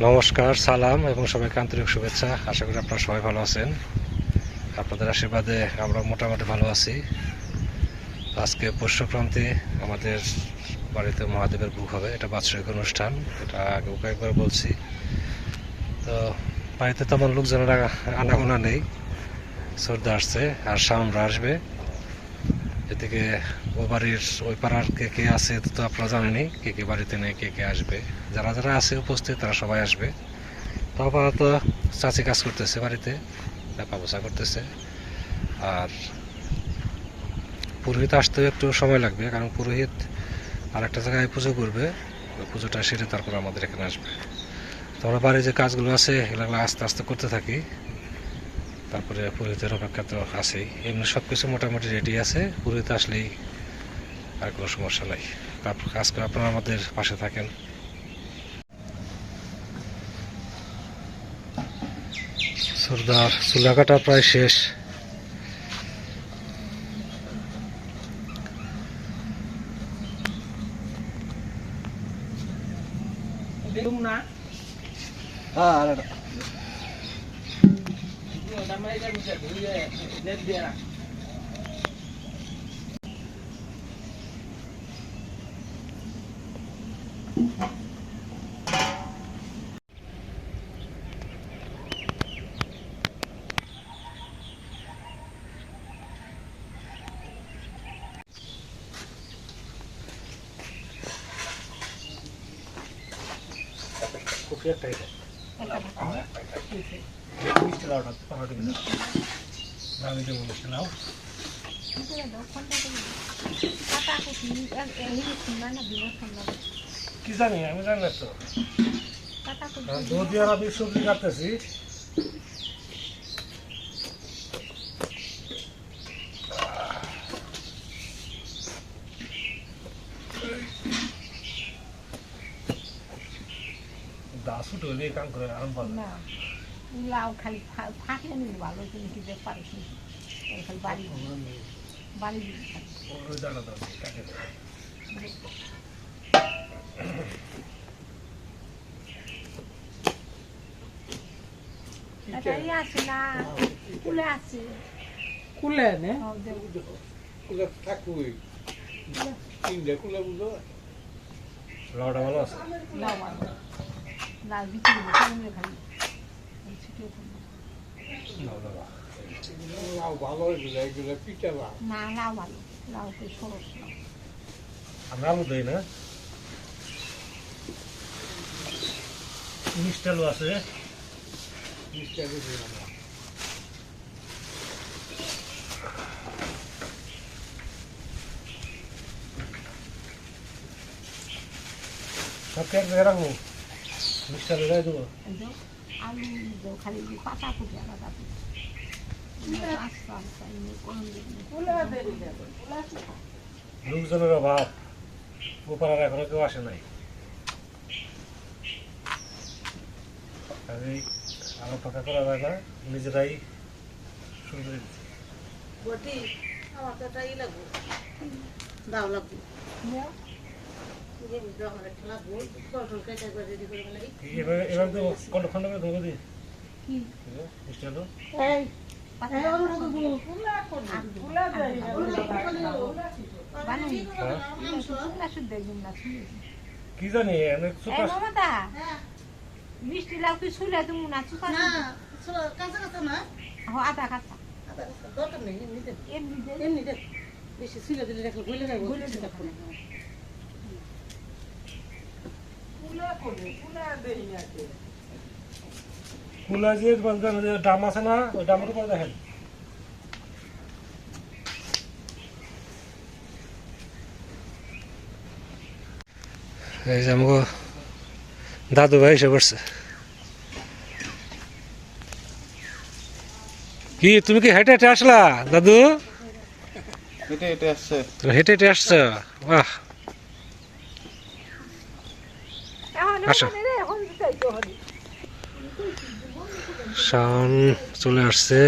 নমস্কার, সালাম এবং সবাইকে আন্তরিক শুভেচ্ছা। আশা করি আপনারা সবাই ভালো আছেন। আপনাদের আশীর্বাদে আমরা মোটামুটি ভালো আছি। আজকে পৌষক্রান্তি আমাদের বাড়িতে মহাদেবের বুক হবে। এটা বাৎসরিক অনুষ্ঠান। এটা আগেও কয়েকবার বলছি। তো বাড়িতে তেমন লোকজনের আগা- আনাগোনা নেই। শ্রদ্ধা আসছে, আর শামরা আসবে। এদিকে ও বাড়ির ওই পাড়ার কে কে আছে তো আপনারা জানেনই, কে কে বাড়িতে নেই, কে কে আসবে। যারা যারা আছে উপস্থিত, তারা সবাই আসবে। তো আপাতত চাচি কাজ করতেছে বাড়িতে ব্যাপা বসা করতেছে। আর পুরোহিত আসতেও একটু সময় লাগবে, কারণ পুরোহিত আর একটা জায়গায় পুজো করবে। ওই পুজোটা সেরে তারপর আমাদের এখানে আসবে। তো আমরা বাড়ির যে কাজগুলো আছে, এগুলো আস্তে আস্তে করতে থাকি। তারপরে পুরোহিতের অপেক্ষা তো আছেই। এমনি সব কিছু মোটামুটি রেডি আছে। পুরোহিত আসলেই আর কোনো সমস্যা নাই। তারপর কাজ করে আপনারা আমাদের পাশে থাকেন। সর্দার চুলা কাটা প্রায় শেষ। na. হ্যাঁ আর yeah, left there. उपयोग करेगा আমি দেবো লাউ। কি জানি, আমি জানি তো। যদি আর আমি সবজি কাটতেছি দাসুট হইলে কাম করে, আরাম পাবে। না। লাউ খালি ফা- ফাঁকলে নিলে ভালো কিন্তু কি নি ওই খালি বাড়ি বাড়ি আছে। না কুলে আছে ne? ও কুলে থাকুই তিনটে কুলে বুঝো। লাউটা ভালো আছে লাউ ভালো লাউ বিক্রি খালি নিলে খালি ওই ছিটিয়ে থাকবে। ভালো এগুলো এগুলো পিঠা না লাউ ভালো আমরা আলু দিই না মিষ্টি আলু আছে মিষ্টি বুঝি না সব কেক রাখব মিষ্টি আলু আলু দেও খালি পাতা কুটি আলাদা এমনি করুন লোকজনের অভাব ওপাড়ার এখনও কেউ আসে নাই। কাজেই আলো পাকা করা যায় না নিজেরাই শুরু করে দিচ্ছি। আমার তো এটাই লাগবো। দাও লাগবো। কি? জানি হ্যাঁ মিষ্টি লাউ কি ছুলে তুমি না? চুকা না কাঁচা কাঁচা না? আধা কাঁচা। আদা কাঁচা দরকার নেই এমনি এমনি বেশি সিলে দিলে রাখলে গলে যাবে গলে যাবে। দেখো না কুলা যে ডাম আছে না ওই ডামের উপর দেখেন। এই যে আমাকে দাদু ভাই এসে পড়ছে। কি তুমি কি হেঁটে হেঁটে আসলা দাদু? এটা এটা আসছে। হেঁটে হেঁটে আসছো? বাহ এখন আসো। শাওন চলে আসছে।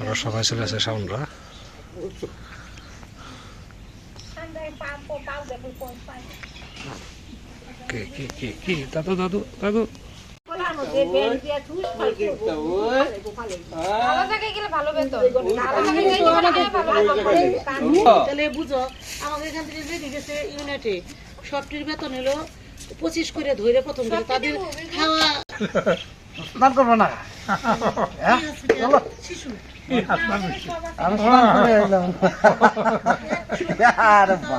আরও সবাই চলে আসছে শাওনরা। কি কি কি কি? দাদু দাদু দাদু। আমাকে এখান থেকে রেডি গেছে ইউনিটে সবটির বেতন হলো পঁচিশ করে ধরে প্রথম করে। তাদের খাওয়া স্নান করব না? শিশু। আমি স্নান করে এলাম। আরে বাবা।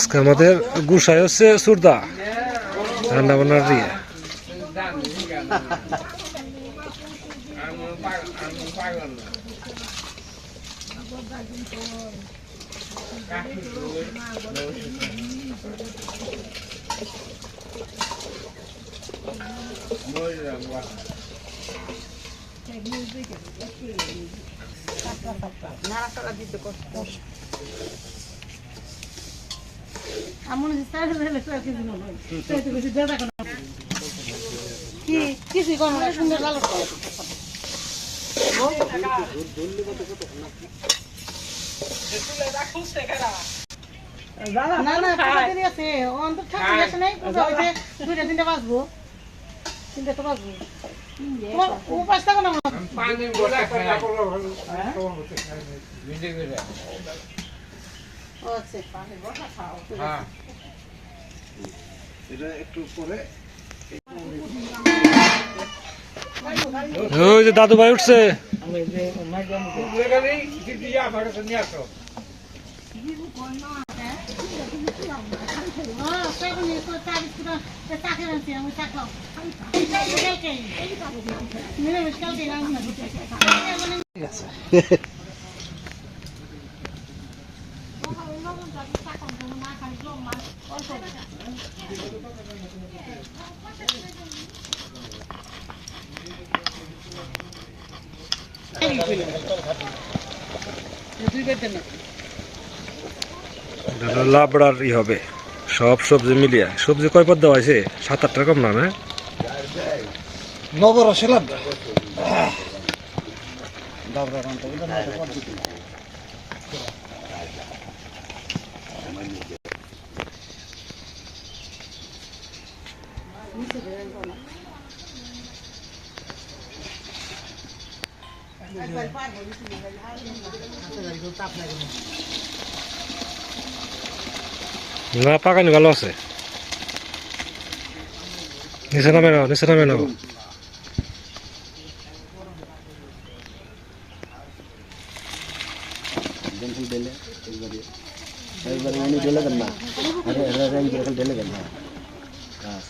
আজকে আমাদের গুসাই হচ্ছে সুরদা। রান্না বান্নার দিয়ে। কি কিছুই করো না সুন্দর লালন না না পূজা দেরি আছে? অন্তর ঠাকুর আসে নাই? পূজা হয়েছে দুইটা তিনটা বাজবো। তিনটা তো বাজবো। তোমার উপাস থাকো না ও আচ্ছা এটা একটু পরে ওই যে দাদু ভাই উঠছে। হ্যাঁ সেগুন তো চাবিস করে চাকে রাখছি আমি চাখাও নিরামিষ কালকে রান্না এটা হলো লাবড়ার ই হবে। সব সবজি মিলিয়ে। সবজি কয় পদ দেওয়া হয়েছে? সাত আটটা কম না না? নগর ছিলাম দাবরা রান্তা কিন্তু নগর পদ্ধতি না পাকানি ভালো আছে? নিচে নামে নাও নিচে নামে নাও। জেন্টল ডেলে একবারে একবারে উনি ডেলে দেন না আরে আরে আরে এরকম ডেলে দেন না বাস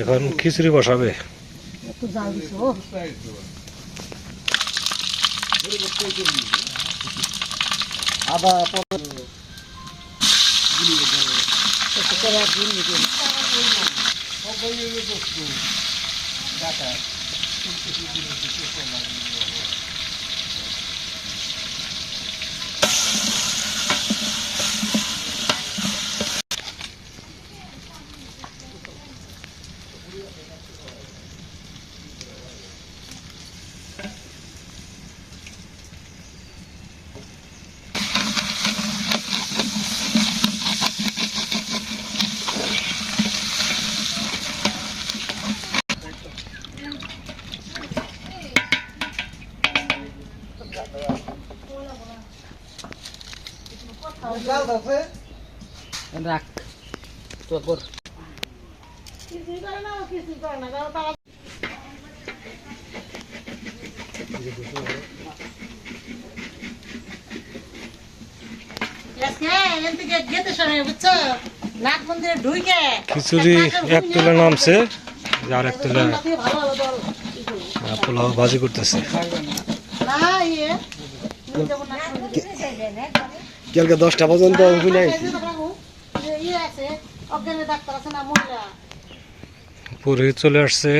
এখন খিচুড়ি বসাবে। আদা রাখ তো কর কিছুই করে না ও কিছুই করে না কারণ তারা আজকে এখান থেকে গেতে সময় বুঝছ নাট মন্দিরে ঢুইকে খিচুড়ি এক তুলে নামছে আর এক তুলে পোলাও ভাজি করতেছে। না ইয়ে যেমন না? কালকে দশটা পর্যন্ত ইয়ে আছে অজ্ঞানের ডাক্তার আছে না মহিলা? পুরি চলে আসছে।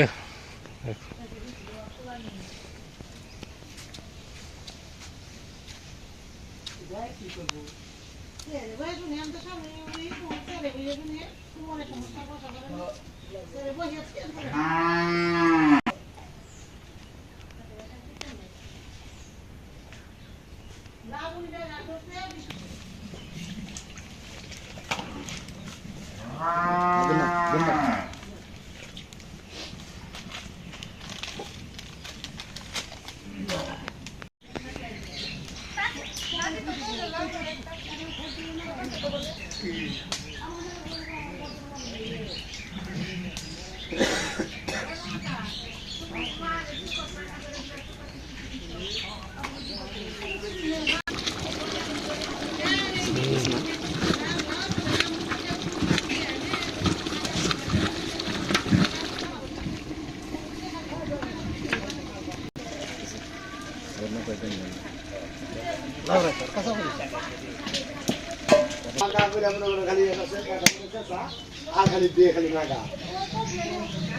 আর খালি দিয়ে খালি নাগা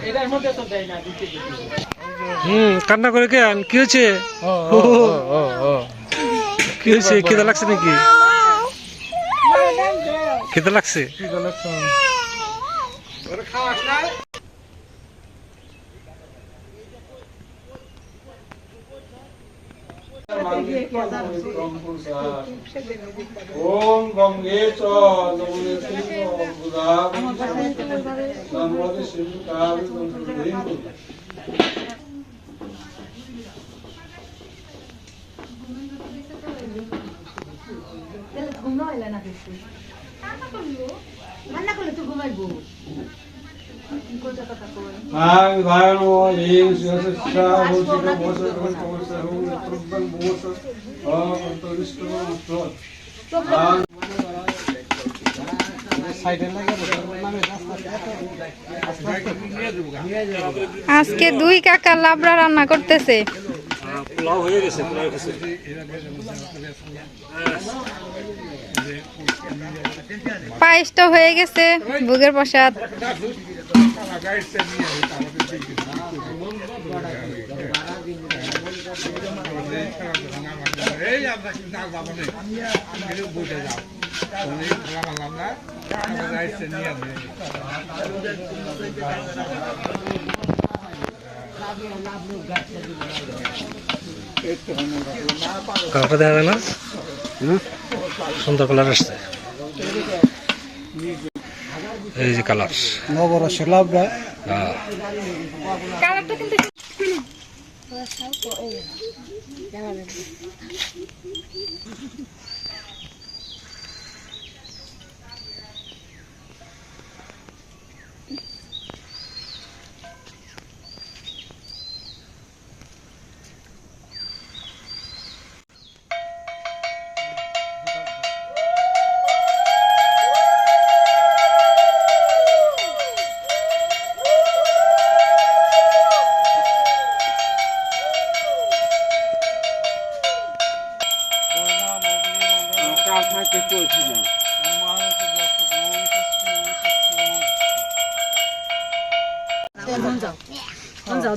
এটার মধ্যে তো দেয় না দিতে দিতে হুম কান্না করে কেন কি হয়েছে? কি হয়েছে? কেদা লাগছে নাকি? কেদা লাগছে? ওম গঙ্গে চ ভূষ ভূষ হুং ত্রুবং ভূষ ওম অন্তরিষ্ট আজকে দুই কাকা লাবড়া রান্না করতেছে। পোলাও হয়ে গেছে পায়েসটা হয়ে গেছে ভোগের প্রসাদ। এই আমরা কিন্তু আর যাব না? কিন্তু বুঝে যাও তুমি খেলা মারলাম না আমরা যাইছে নিয়ে আসবে কালারটা দেখা যায় না সুন্দর কালার আসছে। এই যে কালার নগর লাভটা হ্যাঁ। কালারটা কিন্তু দেখা যাবে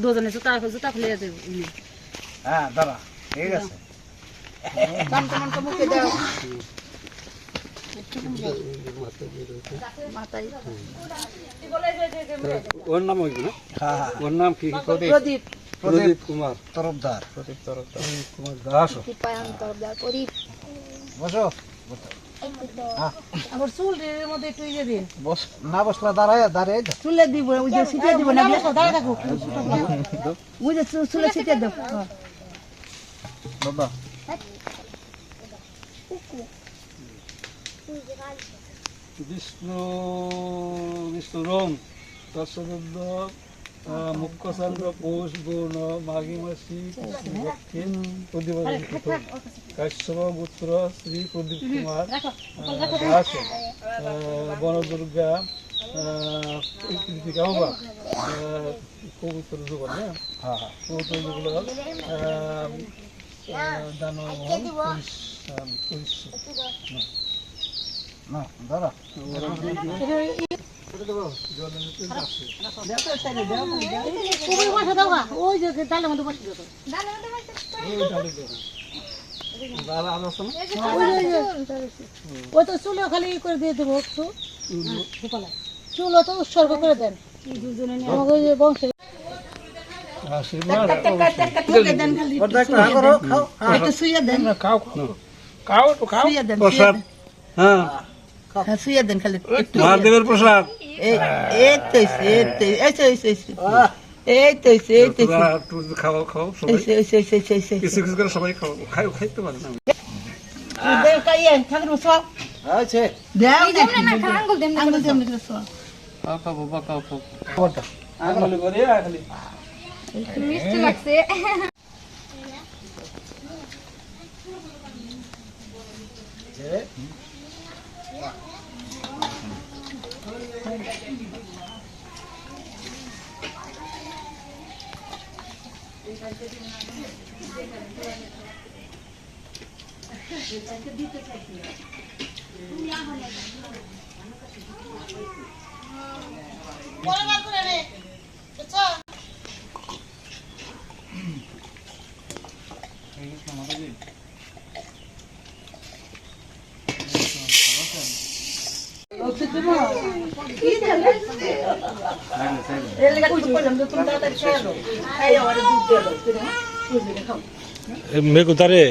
দুজনে জুতা জুতা খুলে দেব হ্যাঁ দাঁড়া ঠিক আছে। ওর নাম হইব না? হ্যাঁ হ্যাঁ। ওর নাম কি? প্রদীপ। প্রদীপ। প্রদীপ কুমার। তরফদার। প্রদীপ তরফদার। প্রদীপ কুমার দাস। বসো। আবার মধ্যে একটু ইয়ে দিন। বস না বসলে দাঁড়ায় দাঁড়িয়ে চুলে দিব ওই যে দিব না দাঁড়িয়ে থাকো। ওই যে চু- চুলে ছিটিয়ে দাও। বাবা। বিষ্ণু বিষ্ণু রং। দর্শকবৃন্দ মুখ্যচন্দ্র পৌষ গৌণ মাঘী মাসি দক্ষিণ প্রদীপ কাশ্যপ পুত্র শ্রী প্রদীপ কুমার দাস বনদুর্গা কৃতিকা বাবা কবুতর যুগল না হ্যাঁ হ্যাঁ। কবুতর যুগল না দাঁড়া ওই তো চুলে খালি করে দিয়ে দেবো চুল তো উৎসর্গ করে দেন আমাকে একটু মহাদেবের প্রসাদ। এই তো হইছে, এই তো হইছে। তোরা একটু খাও সবাই। কিছু কিছু করে খাও খাই খাইতে পারে না ঠাকুর। আছে। আঙ্গুল আঙ্গুল খাও খাও বাবা খাও করে মিষ্টি লাগছে যে তুমি তাড়াতাড়ি খেয়ে নাও। খাইয়ে আমার দুধ দিয়ে দাও, তুমি না? বুঝলি, খাও। মেঘু তারে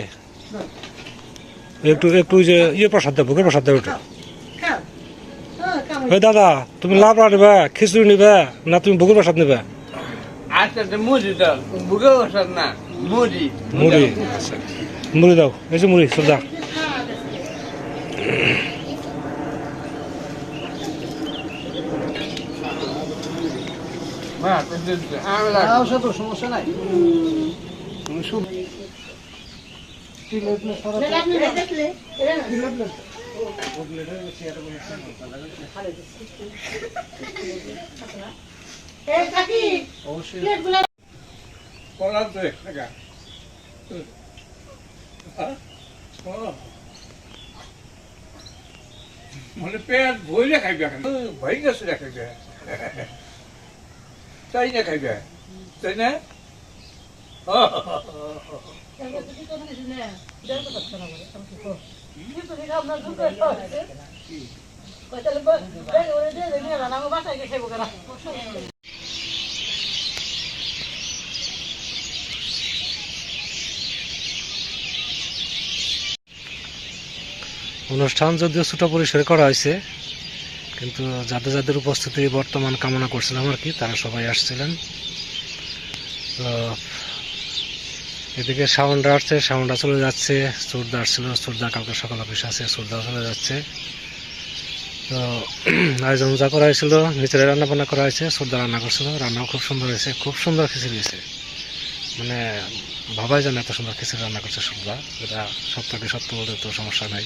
একটু একটু যে ইয়ে প্রসাদ দেবো ভোগের প্রসাদ দেবো একটু। হ্যাঁ। ওই দাদা তুমি লাবড়া নিবা খিচুড়ি নিবা না তুমি ভোগের প্রসাদ নিবা আচ্ছা তো মুড়ি দাও বুকে বসার না মুড়ি মুড়ি আচ্ছা মুড়ি দাও এই যে মুড়ি সোজা তো সমস্যা নাই। কলা তো টাকা। মানে পেট ভইলে খাইবে ভই গেছে খাইবে। তাই না খাইবে। তাই না? অনুষ্ঠান যদিও ছোট পরিসরে করা হয়েছে কিন্তু যাদের যাদের উপস্থিতি বর্তমান কামনা করছিলাম আর কি, তারা সবাই আসছিলেন। তো এদিকে সাউন্ডটা আসছে সাউন্ডটা চলে যাচ্ছে সুরদা আসছিল সুরদা কালকে সকাল অফিস আছে, সুরদা চলে যাচ্ছে। তো আয়োজন যা করা হয়েছিল নিচের রান্না বান্না করা হয়েছে, সুরদা রান্না করছিল, রান্নাও খুব সুন্দর হয়েছে, খুব সুন্দর খিচুড়ি হয়েছে। মানে ভাবাই জানে এত সুন্দর খিচুড়ি রান্না করছে সুরদা, এটা সত্যকে সত্য বলতে তো সমস্যা নাই।